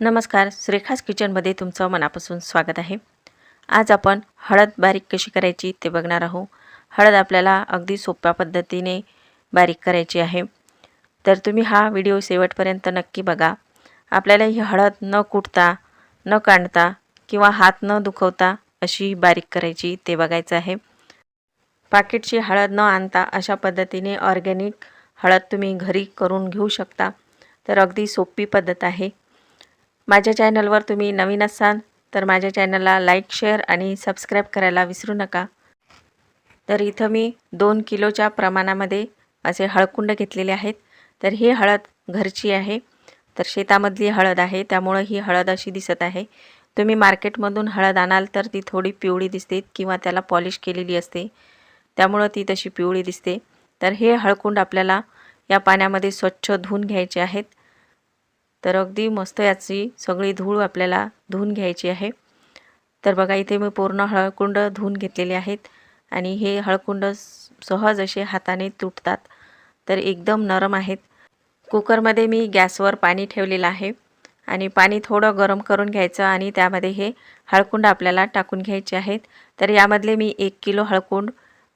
नमस्कार श्रेखास किचनमध्ये तुमचं मनापासून स्वागत आहे. आज आपण हळद बारीक कशी करायची ते बघणार आहोत. हळद आपल्याला अगदी सोप्या पद्धतीने बारीक करायची आहे. तर तुम्ही हा व्हिडिओ शेवटपर्यंत नक्की बघा. आपल्याला ही हळद न कुटता न काढता किंवा हात न दुखवता अशी बारीक करायची ते बघायचं आहे. पाकिटची हळद न आणता अशा पद्धतीने ऑर्गॅनिक हळद तुम्ही घरी करून घेऊ शकता. तर अगदी सोपी पद्धत आहे. माझ्या चॅनलवर तुम्ही नवीन असाल तर माझ्या चॅनलला लाईक शेअर आणि सबस्क्राईब करायला विसरू नका. तर इथं मी दोन किलोच्या प्रमाणामध्ये असे हळकुंड घेतलेले आहेत. तर ही हळद घरची आहे. तर शेतामधली हळद आहे. त्यामुळं ही हळद अशी दिसत आहे. तुम्ही मार्केटमधून हळद आणाल तर ती थोडी पिवळी दिसते किंवा त्याला पॉलिश केलेली असते. त्यामुळं ती तशी पिवळी दिसते. तर हे हळकुंड आपल्याला या पाण्यामध्ये स्वच्छ धुवून घ्यायचे आहेत. तर अगदी मस्त याची सगळी धूळ आपल्याला धुवून घ्यायची आहे. तर बघा इथे मी पूर्ण हळकुंड धुवून घेतलेले आहेत आणि हे हळकुंड सहज असे हाताने तुटतात. तर एकदम नरम आहेत. कुकरमध्ये मी गॅसवर पाणी ठेवलेलं आहे आणि पाणी थोडं गरम करून घ्यायचं आणि त्यामध्ये हे हळकुंड आपल्याला टाकून घ्यायचे आहेत. तर यामधले मी एक किलो हळकुंड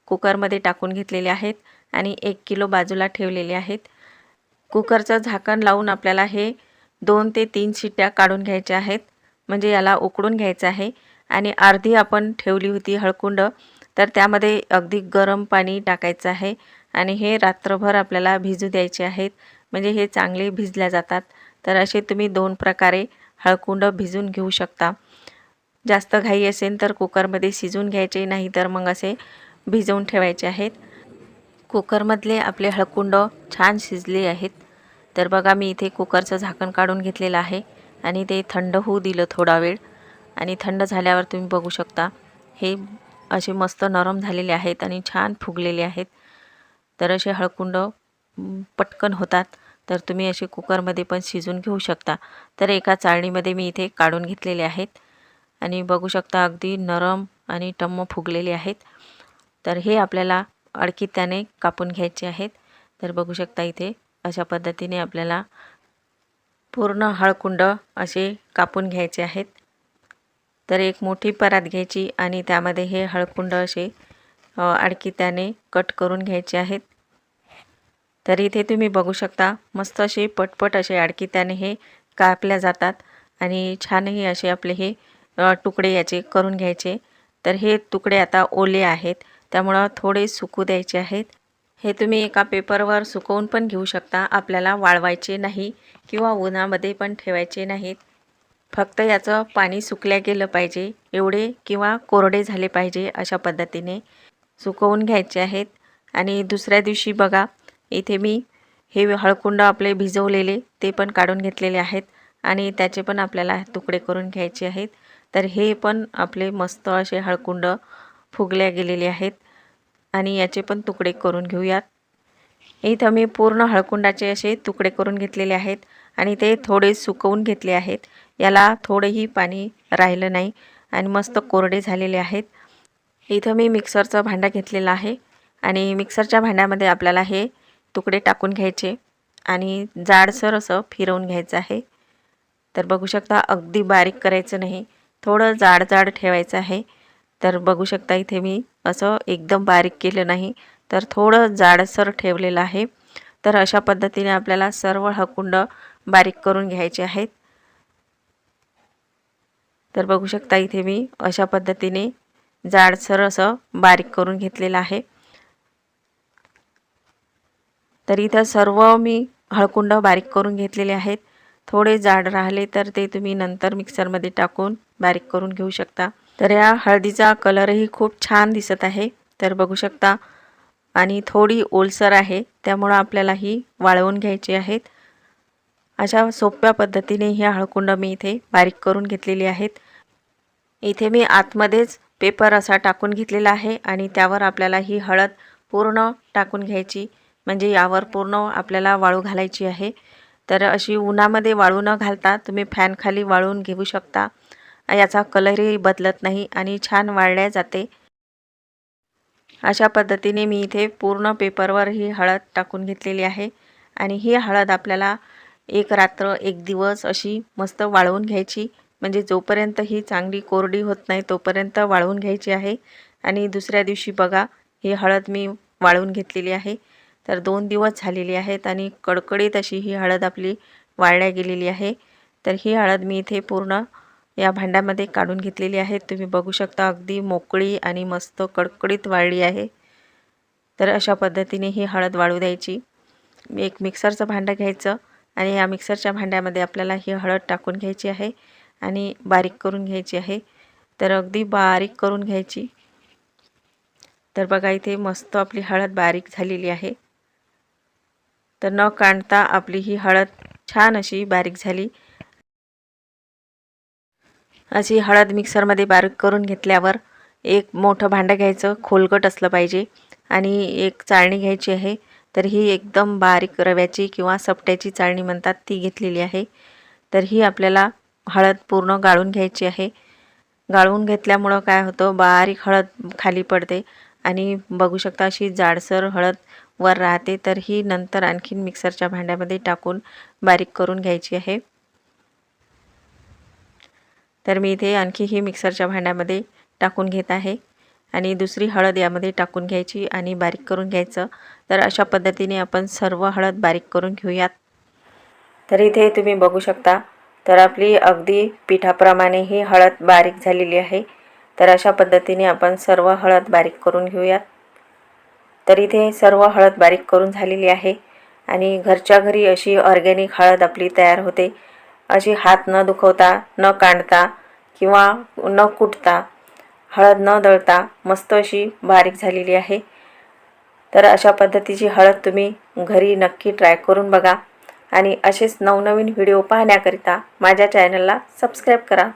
कुकरमध्ये टाकून घेतलेले आहेत आणि एक किलो बाजूला ठेवलेले आहेत. कुकरचं झाकण लावून आपल्याला हे दोन ते तीन शिट्ट्या काढून घ्यायच्या आहेत. म्हणजे याला उकडून घ्यायचं आहे. आणि अर्धी आपण ठेवली होती हळकुंड तर त्यामध्ये अगदी गरम पाणी टाकायचं आहे. आणि हे रात्रभर आपल्याला भिजू द्यायचे आहेत. म्हणजे हे चांगले भिजल्या जातात. तर असे तुम्ही दोन प्रकारे हळकुंड भिजून घेऊ शकता. जास्त घाई असेल तर कुकरमध्ये शिजून घ्यायचे नाही तर मग असे भिजवून ठेवायचे आहेत. कुकरमधले आपले हळकुंड छान शिजले आहेत. तर बघा मी इथे कुकरचं झाकण काढून घेतलेलं आहे आणि ते थंड होऊ दिलं थोडा वेळ. आणि थंड झाल्यावर तुम्ही बघू शकता हे असे मस्त नरम झालेले आहेत आणि छान फुगलेले आहेत. तर असे हळकुंड पटकन होतात. तर तुम्ही असे कुकरमध्ये पण शिजून घेऊ शकता. तर एका चाळणीमध्ये मी इथे काढून घेतलेले आहेत. आणि बघू शकता अगदी नरम आणि टम्म फुगलेले आहेत. तर हे आपल्याला अडकित्याने कापून घ्यायचे आहेत. तर बघू शकता इथे अशा पद्धतीने आपल्याला पूर्ण हळकुंड असे कापून घ्यायचे आहेत. तर एक मोठी परात घ्यायची आणि त्यामध्ये हे हळकुंड असे आडकित्याने कट करून घ्यायचे आहेत. तर इथे तुम्ही बघू शकता मस्त असे पटपट असे आडकित्याने हे कापल्या जातात आणि छानही असे आपले हे तुकडे याचे करून घ्यायचे. तर हे तुकडे आता ओले आहेत त्यामुळं थोडे सुकू द्यायचे आहेत. हे तुम्ही एका पेपरवर सुकवून पण घेऊ शकता. आपल्याला वाळवायचे नाही किंवा उन्हामध्ये पण ठेवायचे नाहीत. फक्त याचं पाणी सुकल्या गेलं पाहिजे. एवढे किंवा कोरडे झाले पाहिजे अशा पद्धतीने सुकवून घ्यायचे आहेत. आणि दुसऱ्या दिवशी बघा इथे मी हे हळकुंड आपले भिजवलेले ते पण काढून घेतलेले आहेत. आणि त्याचे पण आपल्याला तुकडे करून घ्यायचे आहेत. तर हे पण आपले मस्त असे हळकुंड फुगल्या गेलेले आहेत. आणि याचे पण तुकडे करून घेऊयात. इथं मी पूर्ण हळकुंडाचे असे तुकडे करून घेतलेले आहेत आणि ते थोडे सुकवून घेतले आहेत. याला थोडेही पाणी राहिलं नाही आणि मस्त कोरडे झालेले आहेत. इथं मी मिक्सरचं भांडा घेतलेलं आहे आणि मिक्सरच्या भांड्यामध्ये आपल्याला हे तुकडे टाकून घ्यायचे आणि जाडसर असं फिरवून घ्यायचं आहे. तर बघू शकता अगदी बारीक करायचं नाही. थोडं जाड जाड ठेवायचं आहे. तर बघू शकता इथे मी असं एकदम बारीक केलं नाही. तर थोडं जाडसर ठेवलेलं आहे. तर अशा पद्धतीने आपल्याला सर्व हकुंड बारीक करून घ्यायचे आहेत. तर बघू शकता इथे मी अशा पद्धतीने जाडसर असं बारीक करून घेतलेलं आहे. तर इथं सर्व मी हळकुंड बारीक करून घेतलेले आहेत. थोडे जाड राहिले तर ते तुम्ही नंतर मिक्सरमध्ये टाकून बारीक करून घेऊ शकता. तर या हळदीचा कलरही खूप छान दिसत आहे. तर बघू शकता आणि थोडी ओलसर आहे त्यामुळं आपल्याला ही वाळवून घ्यायची आहेत. अशा सोप्या पद्धतीने ही हळकुंड मी इथे बारीक करून घेतलेली आहेत. इथे मी आतमध्येच पेपर असा टाकून घेतलेला आहे आणि त्यावर आपल्याला ही हळद पूर्ण टाकून घ्यायची म्हणजे यावर पूर्ण आपल्याला वाळू घालायची आहे. तर अशी उन्हामध्ये वाळू न घालता तुम्ही फॅनखाली वाळून घेऊ शकता. याचा कलरही बदलत नाही आणि छान वाळल्या जाते. अशा पद्धतीने मी इथे पूर्ण पेपरवर ही हळद टाकून घेतलेली आहे. आणि ही हळद आपल्याला एक रात्र एक दिवस अशी मस्त वाळवून घ्यायची. म्हणजे जोपर्यंत ही चांगली कोरडी होत नाही तोपर्यंत वाळवून घ्यायची आहे. आणि दुसऱ्या दिवशी बघा ही हळद मी वाळवून घेतलेली आहे. तर दोन दिवस झालेली आहेत आणि कडकडीत अशी ही हळद आपली वाळल्या गेलेली आहे. तर ही हळद मी इथे पूर्ण या भांड्यामध्ये काढून घेतलेली आहे. तुम्ही बघू शकता अगदी मोकळी आणि मस्त कडकडीत वाळली आहे. तर अशा पद्धतीने ही हळद वाळू द्यायची. एक मिक्सरचं भांडं घ्यायचं आणि या मिक्सरच्या भांड्यामध्ये आपल्याला ही हळद टाकून घ्यायची आहे आणि बारीक करून घ्यायची आहे. तर अगदी बारीक करून घ्यायची. तर बघा इथे मस्त आपली हळद बारीक झालेली आहे. तर न काढता आपली ही हळद छान अशी बारीक झाली. अशी हळद मिक्सरमध्ये बारीक करून घेतल्यावर एक मोठं भांडं घ्यायचं खोलगट असलं पाहिजे आणि एक चाळणी घ्यायची आहे. तर ही एकदम बारीक रव्याची किंवा सपट्याची चाळणी म्हणतात ती घेतलेली आहे. तर ही आपल्याला हळद पूर्ण गाळून घ्यायची आहे. गाळून घेतल्यामुळं काय होतं बारीक हळद खाली पडते आणि बघू शकता अशी जाडसर हळद वर राहते. तर ही नंतर आणखीन मिक्सरच्या भांड्यामध्ये टाकून बारीक करून घ्यायची आहे. तर मी इथे आणखी ही मिक्सरच्या भांड्यामध्ये टाकून घेत आहे. आणि दुसरी हळद यामध्ये टाकून घ्यायची आणि बारीक करून घ्यायचं. तर अशा पद्धतीने आपण सर्व हळद बारीक करून घेऊयात. तर इथे तुम्ही बघू शकता तर आपली अगदी पिठाप्रमाणे ही हळद बारीक झालेली आहे. तर अशा पद्धतीने आपण सर्व हळद बारीक करून घेऊयात. तर इथे सर्व हळद बारीक करून झालेली आहे. आणि घरच्या घरी अशी ऑर्गॅनिक हळद आपली तयार होते. अशी हात न दुखवता न काढता किंवा न कुटता हळद न दळता मस्त अशी बारीक झालेली आहे. तर अशा पद्धतीची हळद तुम्ही घरी नक्की ट्राय करून बघा. आणि असेच नवनवीन व्हिडिओ पाहण्याकरिता माझ्या चॅनलला सबस्क्राईब करा.